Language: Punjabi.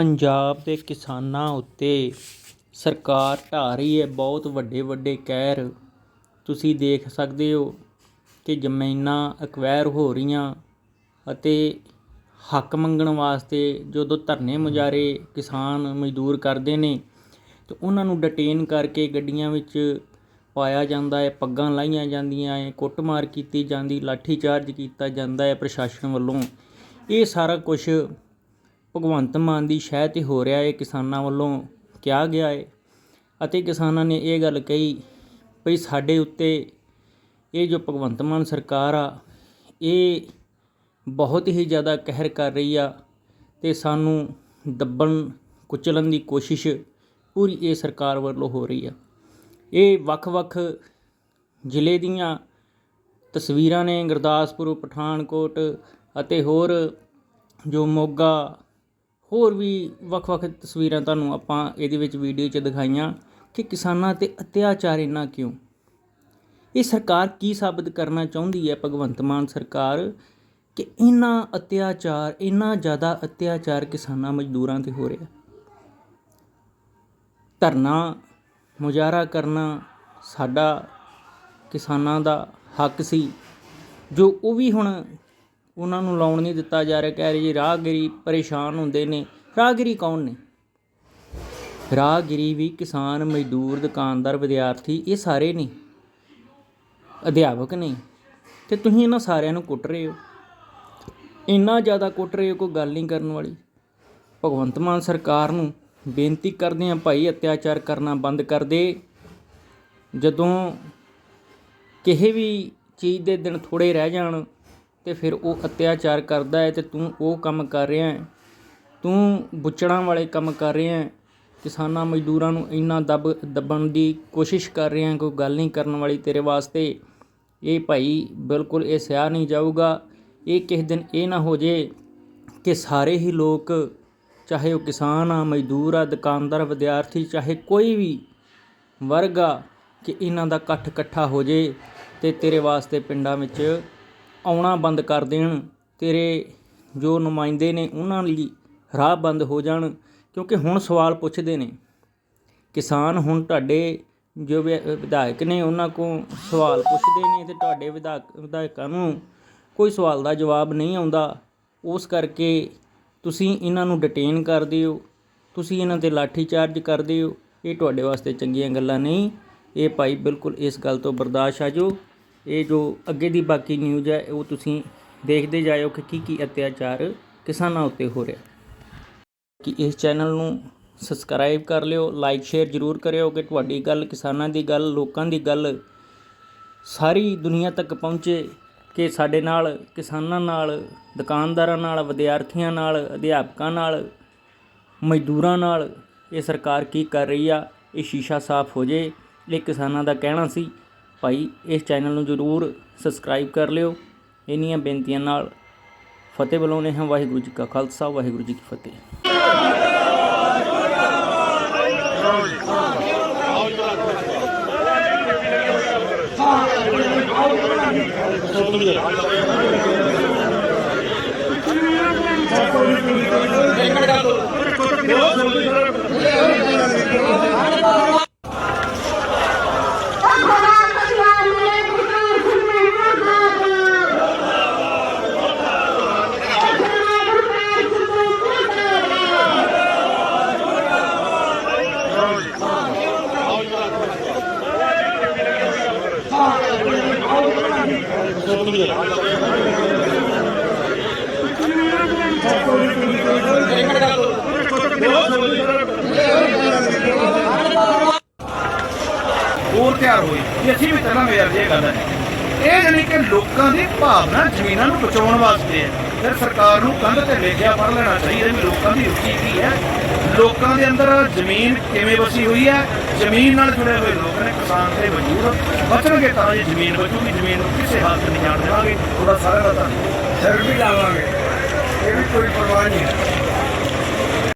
ਪੰਜਾਬ ਦੇ ਕਿਸਾਨਾਂ ਉੱਤੇ ਸਰਕਾਰ ਢਾਹ ਰਹੀ ਹੈ ਬਹੁਤ ਵੱਡੇ ਵੱਡੇ ਕਹਿਰ। ਤੁਸੀਂ ਦੇਖ ਸਕਦੇ ਹੋ ਕਿ ਜ਼ਮੀਨਾਂ ਐਕਵਾਇਰ ਹੋ ਰਹੀਆਂ ਅਤੇ ਹੱਕ ਮੰਗਣ ਵਾਸਤੇ ਜਦੋਂ ਧਰਨੇ ਮੁਜ਼ਾਹਰੇ ਕਿਸਾਨ ਮਜ਼ਦੂਰ ਕਰਦੇ ਨੇ, ਤਾਂ ਉਹਨਾਂ ਨੂੰ ਡਿਟੇਨ ਕਰਕੇ ਗੱਡੀਆਂ ਵਿੱਚ ਪਾਇਆ ਜਾਂਦਾ ਹੈ ਪੱਗਾਂ ਲਾਈਆਂ ਜਾਂਦੀਆਂ ਹੈ ਕੁੱਟਮਾਰ ਕੀਤੀ ਜਾਂਦੀ, ਲਾਠੀਚਾਰਜ ਕੀਤਾ ਜਾਂਦਾ ਹੈ ਪ੍ਰਸ਼ਾਸਨ ਵੱਲੋਂ। ਇਹ ਸਾਰਾ ਕੁਝ ਭਗਵੰਤ ਮਾਨ ਦੀ ਸ਼ਹਿ 'ਤੇ ਹੋ ਰਿਹਾ ਹੈ ਕਿਸਾਨਾਂ ਵੱਲੋਂ ਕਿਹਾ ਗਿਆ ਹੈ ਅਤੇ ਕਿਸਾਨਾਂ ਨੇ ਇਹ ਗੱਲ ਕਹੀ ਭਈ ਸਾਡੇ ਉੱਤੇ ਇਹ ਜੋ ਭਗਵੰਤ ਮਾਨ ਸਰਕਾਰ ਆ, ਇਹ ਬਹੁਤ ਹੀ ਜ਼ਿਆਦਾ ਕਹਿਰ ਕਰ ਰਹੀ ਆ ਅਤੇ ਸਾਨੂੰ ਦੱਬਣ, ਕੁਚਲਣ ਦੀ ਕੋਸ਼ਿਸ਼ ਪੂਰੀ ਇਹ ਸਰਕਾਰ ਵੱਲੋਂ ਹੋ ਰਹੀ ਆ। ਇਹ ਵੱਖ-ਵੱਖ ਜ਼ਿਲ੍ਹੇ ਦੀਆਂ ਤਸਵੀਰਾਂ ਨੇ, ਗੁਰਦਾਸਪੁਰ, ਪਠਾਨਕੋਟ ਅਤੇ ਹੋਰ ਜੋ ਮੋਗਾ ਹੋਰ ਵੀ ਵੱਖ-ਵੱਖ ਤਸਵੀਰਾਂ ਤੁਹਾਨੂੰ ਆਪਾਂ ਇਹਦੇ ਵਿੱਚ ਵੀਡੀਓ 'ਚ ਦਿਖਾਈਆਂ ਕਿ ਕਿਸਾਨਾਂ ਤੇ ਅਤਿਆਚਾਰ ਇੰਨਾ ਕਿਉਂ? ਇਹ ਸਰਕਾਰ ਕੀ ਸਾਬਤ ਕਰਨਾ ਚਾਹੁੰਦੀ ਹੈ? ਭਗਵੰਤ ਮਾਨ ਸਰਕਾਰ ਕਿ ਇੰਨਾ ਅਤਿਆਚਾਰ, ਇੰਨਾ ਜ਼ਿਆਦਾ ਅਤਿਆਚਾਰ ਕਿਸਾਨਾਂ ਮਜ਼ਦੂਰਾਂ ਤੇ ਹੋ ਰਿਹਾ। ਧਰਨਾ ਮੁਜ਼ਾਹਰਾ ਕਰਨਾ ਸਾਡਾ ਕਿਸਾਨਾਂ ਦਾ ਹੱਕ ਸੀ, ਜੋ ਉਹ ਵੀ ਹੁਣ ਉਹਨਾਂ ਨੂੰ ਲਾਉਣ ਨਹੀਂ ਦਿੱਤਾ ਜਾ ਰਿਹਾ। ਕਹਿ ਰਹੇ ਜੀ, ਰਾਹਗੀਰੀ ਪਰੇਸ਼ਾਨ ਹੁੰਦੇ ਨੇ। ਰਾਹਗੀਰੀ ਕੌਣ ਨੇ? ਰਾਹਗੀਰੀ ਵੀ ਕਿਸਾਨ, ਮਜ਼ਦੂਰ, ਦੁਕਾਨਦਾਰ, ਵਿਦਿਆਰਥੀ, ਇਹ ਸਾਰੇ ਨੇ। ਅਧਿਆਪਕ ਨੇ। ਤੇ ਤੁਸੀਂ ਇਹਨਾਂ ਸਾਰਿਆਂ ਨੂੰ ਕੁੱਟ ਰਹੇ ਹੋ। ਇੰਨਾ ਜ਼ਿਆਦਾ ਕੁੱਟ ਰਹੇ ਹੋ, ਕੋਈ ਗੱਲ ਨਹੀਂ ਕਰਨ ਵਾਲੀ। ਭਗਵੰਤ ਮਾਨ ਸਰਕਾਰ ਨੂੰ ਬੇਨਤੀ ਕਰਦੇ ਹਾਂ, ਭਾਈ ਅਤਿਆਚਾਰ ਕਰਨਾ ਬੰਦ ਕਰ ਦੇ। ਜਦੋਂ ਕਿਸੇ ਵੀ ਚੀਜ਼ ਦੇ ਦਿਨ ਥੋੜੇ ਰਹਿ ਜਾਣ ਅਤੇ ਫਿਰ ਉਹ ਅਤਿਆਚਾਰ ਕਰਦਾ ਹੈ ਅਤੇ ਤੂੰ ਉਹ ਕੰਮ ਕਰ ਰਿਹਾ ਹੈ। ਤੂੰ ਬੁੱਚੜਾਂ ਵਾਲੇ ਕੰਮ ਕਰ ਰਿਹਾ ਹੈ। ਕਿਸਾਨਾਂ ਮਜ਼ਦੂਰਾਂ ਨੂੰ ਇੰਨਾ ਦੱਬ ਦੱਬਣ ਦੀ ਕੋਸ਼ਿਸ਼ ਕਰ ਰਿਹਾ ਕੋਈ ਗੱਲ ਨਹੀਂ ਕਰਨ ਵਾਲੀ ਤੇਰੇ ਵਾਸਤੇ। ਇਹ ਭਾਈ ਬਿਲਕੁਲ ਇਹ ਸਿਆ ਨਹੀਂ ਜਾਊਗਾ। ਇਹ ਕਿਸੇ ਦਿਨ ਇਹ ਨਾ ਹੋ ਜੇ ਕਿ ਸਾਰੇ ਹੀ ਲੋਕ, ਚਾਹੇ ਉਹ ਕਿਸਾਨ ਆ, ਮਜ਼ਦੂਰ ਆ, ਦੁਕਾਨਦਾਰ, ਵਿਦਿਆਰਥੀ, ਚਾਹੇ ਕੋਈ ਵੀ ਵਰਗ ਆ, ਕਿ ਇਹਨਾਂ ਦਾ ਇਕੱਠ ਇਕੱਠਾ ਹੋ ਜੇ ਤੇ ਤੇਰੇ ਵਾਸਤੇ ਪਿੰਡਾਂ ਵਿੱਚ ਆਉਣਾ ਬੰਦ ਕਰ ਦੇਣ, ਤੇਰੇ ਜੋ ਨੁਮਾਇੰਦੇ ਨੇ ਉਹਨਾਂ ਲਈ ਰਾਹ ਬੰਦ ਹੋ ਜਾਣ, ਕਿਉਂਕਿ ਹੁਣ ਸਵਾਲ ਪੁੱਛਦੇ ਨੇ। ਕਿਸਾਨ ਹੁਣ ਤੁਹਾਡੇ ਜੋ ਵਿ- ਵਿਧਾਇਕ ਨੇ ਉਹਨਾਂ ਕੋਲ ਸਵਾਲ ਪੁੱਛਦੇ ਨੇ ਤੇ ਤੁਹਾਡੇ ਵਿਧਾਇਕ, ਵਿਧਾਇਕਾਂ ਨੂੰ ਕੋਈ ਸਵਾਲ ਦਾ ਜਵਾਬ ਨਹੀਂ ਆਉਂਦਾ। ਉਸ ਕਰਕੇ ਤੁਸੀਂ ਇਹਨਾਂ ਨੂੰ ਡਿਟੇਨ ਕਰਦੇ ਹੋ ਤੁਸੀਂ ਇਹਨਾਂ ਤੇ ਲਾਠੀ ਚਾਰਜ ਕਰਦੇ ਹੋ ਇਹ ਤੁਹਾਡੇ ਵਾਸਤੇ ਚੰਗੀਆਂ ਗੱਲਾਂ ਨਹੀਂ। ਇਹ ਭਾਈ ਬਿਲਕੁਲ ਇਸ ਗੱਲ ਤੋਂ ਬਰਦਾਸ਼ਤ ਆ ਜਾਓ ਇਹ ਜੋ ਅੱਗੇ ਦੀ ਬਾਕੀ ਨਿਊਜ਼ ਹੈ, ਉਹ ਤੁਸੀਂ ਦੇਖਦੇ ਜਾਇਓ ਕਿ ਕੀ ਕੀ ਅਤਿਆਚਾਰ ਕਿਸਾਨਾਂ ਉੱਤੇ ਹੋ ਰਿਹਾ। ਕਿ ਇਸ ਚੈਨਲ ਨੂੰ ਸਬਸਕ੍ਰਾਈਬ ਕਰ ਲਿਓ ਲਾਈਕ ਸ਼ੇਅਰ ਜ਼ਰੂਰ ਕਰਿਓ ਕਿ ਤੁਹਾਡੀ ਗੱਲ ਕਿਸਾਨਾਂ ਦੀ ਗੱਲ, ਲੋਕਾਂ ਦੀ ਗੱਲ ਸਾਰੀ ਦੁਨੀਆ ਤੱਕ ਪਹੁੰਚੇ ਕਿ ਸਾਡੇ ਨਾਲ, ਕਿਸਾਨਾਂ ਨਾਲ, ਦੁਕਾਨਦਾਰਾਂ ਨਾਲ, ਵਿਦਿਆਰਥੀਆਂ ਨਾਲ, ਅਧਿਆਪਕਾਂ ਨਾਲ, ਮਜ਼ਦੂਰਾਂ ਨਾਲ ਇਹ ਸਰਕਾਰ ਕੀ ਕਰ ਰਹੀ ਆ, ਇਹ ਸ਼ੀਸ਼ਾ ਸਾਫ਼ ਹੋ ਜੇ, ਇਹ ਕਿਸਾਨਾਂ ਦਾ ਕਹਿਣਾ ਸੀ। ਭਾਈ, ਇਸ ਚੈਨਲ ਨੂੰ ਜ਼ਰੂਰ ਸਬਸਕ੍ਰਾਈਬ ਕਰ ਲਿਓ। ਇੰਨੀਆਂ ਬੇਨਤੀਆਂ ਨਾਲ ਫਤਿਹ ਬੁਲਾਉਂਦੇ ਹਾਂ। ਵਾਹਿਗੁਰੂ ਜੀ ਕਾ ਖਾਲਸਾ, ਵਾਹਿਗੁਰੂ ਜੀ ਕੀ ਫਤਿਹ। ਖੁਦਾ ਹੋਰ ਤਿਆਰ ਹੋਈ। ਵੀ ਅਸੀਂ ਵੀ ਤਰ੍ਹਾਂ ਯਾਰ, ਇਹ ਗੱਲ ਹੈ। ਇਹ ਜਾਨੀ ਕਿ ਲੋਕਾਂ ਦੀ ਭਾਵਨਾ ਜ਼ਮੀਨਾਂ ਨੂੰ ਬਚਾਉਣ ਵਾਸਤੇ ਹੈ। ਫਿਰ ਸਰਕਾਰ ਨੂੰ ਕੰਧ ਤੇ ਲਿਖਿਆ ਪੜ ਲੈਣਾ ਚਾਹੀਦਾ ਵੀ ਲੋਕਾਂ ਦੀ ਰੁਚੀ ਕੀ ਹੈ? ਲੋਕਾਂ ਦੇ ਅੰਦਰ ਜ਼ਮੀਨ ਕਿਵੇਂ ਵਸੀ ਹੋਈ ਹੈ? ਜ਼ਮੀਨ ਨਾਲ ਜੁੜੇ ਹੋਏ ਲੋਕ ਨੇ, ਕਿਸਾਨ ਤੇ ਮਜ਼ਦੂਰ। ਬਚਣਗੇ ਤਾਂ ਜੇ ਜ਼ਮੀਨ ਬਚੂਗੀ, ਜ਼ਮੀਨ ਨੂੰ ਕਿਸੇ ਹਾਲਤ ਨਹੀਂ ਜਾਣ ਦੇਵਾਂਗੇ। ਉਹਦਾ ਸਾਰਾ ਦਾ ਧੰਨਵਾਦ। ਸਿਰ ਵੀ ਲਾਵਾਂਗੇ। ਇਹ ਵੀ ਕੋਈ ਪਰਵਾਹ ਨਹੀਂ ਹੈ।